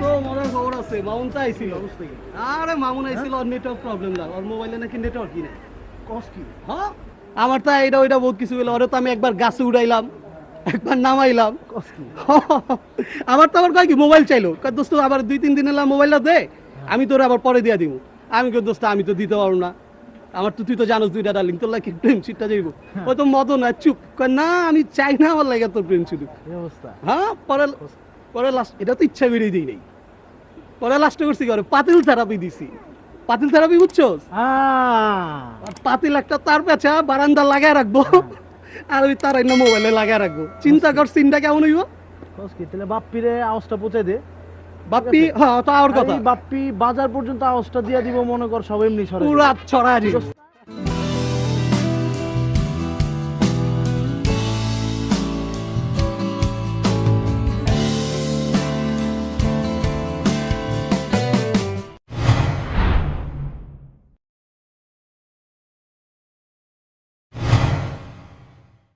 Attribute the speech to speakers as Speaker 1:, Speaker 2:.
Speaker 1: তো মামুন মোবাইলে নাকি কি? হ্যাঁ? আমার তো এটা ওইটা বহুত কিছু হলো ওরে তো আমি একবার গাছে উড়াইলাম একবার নামাইলাম। আমার তো আমার কয় কি মোবাইল চাইলো। দোস্ত আবার দুই তিন দিন এলাম মোবাইলটা দে আমি তোর আবার পরে দিয়ে দিব আমি কেউ দোস্ত আমি তো দিতে পারব না। আমার তুই তো জানোস দুইটা ডার্লিং তোর লাগে যাইব ও তো মদ না চুপ। কয় না আমি চাই না আমার লাগে তোর হ্যাঁ পরে পরে লাস্ট এটা তো ইচ্ছা বেরিয়ে দিই নাই। পরে লাস্টে করছি করে পাতিল থেরাপি দিছি। পাতিল থেরাপি বুঝছোস? পাতিল একটা তার পেছা বারান্দা লাগায় রাখব। আর ওই তার মোবাইলে লাগায় রাখব। চিন্তা কর সিনটা কেমন হইব?
Speaker 2: বাপ্পিরে আওয়াজটা পৌঁছে দে।
Speaker 1: বাপ্পি হ্যাঁ তো আর কথা।
Speaker 2: বাপ্পি বাজার পর্যন্ত আওয়াজটা দিয়ে দিব মনে কর সব এমনি সরে
Speaker 1: পুরা ছড়া দিব।